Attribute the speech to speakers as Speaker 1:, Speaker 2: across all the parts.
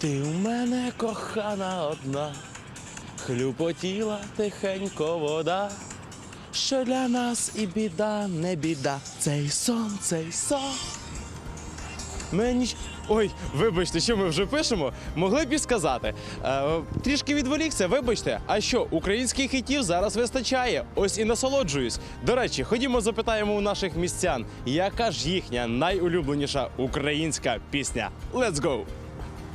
Speaker 1: Ти у мене кохана одна, хлюпотіла тихенько вода. Що для нас і біда, не біда. Цей сон, цей сон. Мені. Ой, вибачте, що ми вже пишемо. Могли б і сказати. Е, трішки відволікся, вибачте. А що, українських хітів зараз вистачає? Ось і насолоджуюсь. До речі, ходімо запитаємо у наших містян, яка ж їхня найулюбленіша українська пісня. Let's go!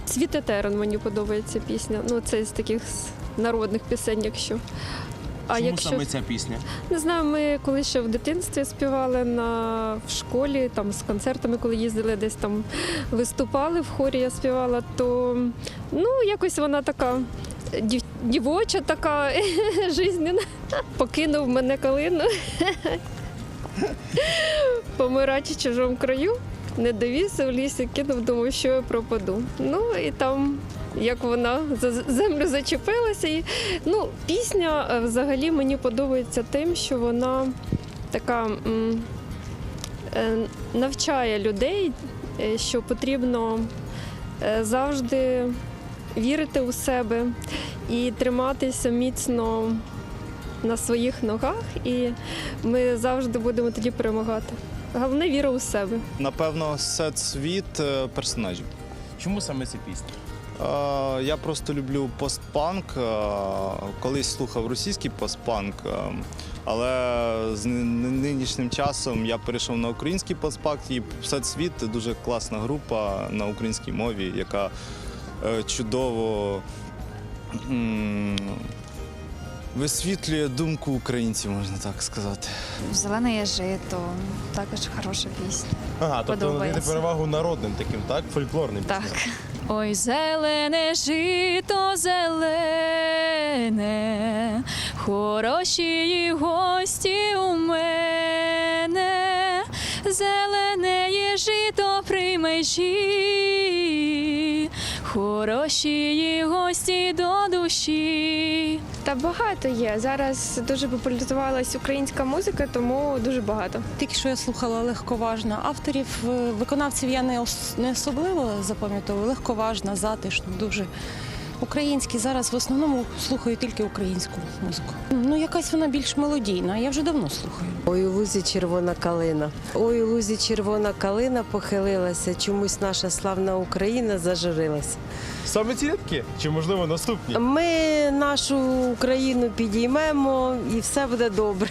Speaker 2: Світе Терен мені подобається пісня. Ну, це з таких народних пісень, якщо. А
Speaker 1: Чому
Speaker 2: якщо
Speaker 1: саме ця пісня?
Speaker 2: не знаю, ми коли ще в дитинстві співали на в школі, там з концертами, коли їздили, десь там виступали в хорі, я співала, то ну якось вона така. Дів, дівоча така жизненна. Покинув мене калину. Помирати в чужому краю. Не довіз в лісі, кинув, думав, що я пропаду. Ну і там, як вона за землю зачепилася. І, ну, пісня е, взагалі мені подобається тим, що вона така м, е, навчає людей, е, що потрібно завжди вірити у себе і триматися міцно на своїх ногах, і ми завжди будемо тоді перемагати. Головне віра у себе.
Speaker 3: Напевно, сет світ е, персонажів.
Speaker 1: Чому саме ця пісня?
Speaker 3: Е, Я просто люблю постпанк. е, Колись слухав російський постпанк, але з нинішнім часом я перейшов на український постпанк і сет світ дуже класна група на українській мові, яка чудово м, висвітлює думку українців, можна так сказати.
Speaker 4: Зелене є жито, також хороша пісня.
Speaker 1: Ага, тобто надаєте
Speaker 4: Подобається.
Speaker 1: перевагу народним таким, так? Фольклорним.
Speaker 4: Так.
Speaker 5: Ой, зелене жито зелене, хороші гості у мене, зелене є жито при межі, хороші гості до душі.
Speaker 6: Та багато є. Зараз дуже популяризувалась українська музика, тому дуже багато.
Speaker 7: Тільки що я слухала легковажно. Авторів, е, виконавців я не, ос- не особливо запам'ятовую. Легковажна, затишно, дуже. Українські зараз в основному слухаю тільки українську музику. Ну, якась вона більш мелодійна, я вже давно слухаю.
Speaker 8: Ой, у лузі червона калина. Ой, у лузі червона калина похилилася. Чомусь наша славна Україна зажурилася.
Speaker 1: Саме ці рядки? Чи можливо наступні?
Speaker 8: Ми нашу Україну підіймемо і все буде добре.